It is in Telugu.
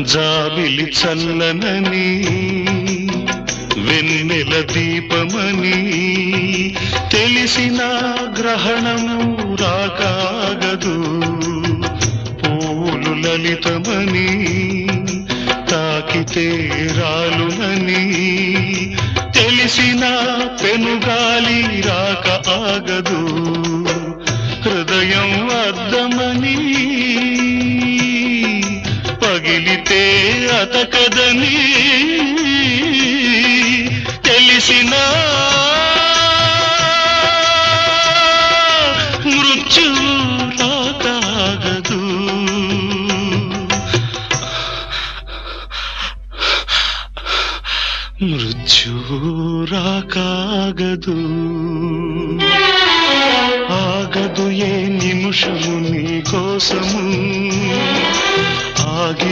జాబిలి చల్లనని వెన్నెల దీపమని తెలిసిన గ్రహణము రాకాగదు. పూలు లలితమని తాకితే రాలునని తెలిసిన పెనుగాలి రాక ఆగదు. హృదయం అద్దమని పగిలితే అతకదని తెలిసిన మృత్యు రాకాగదు మృత్యు రాకాగదు ఆగదు ఏ నిమిషము నీ కోసము.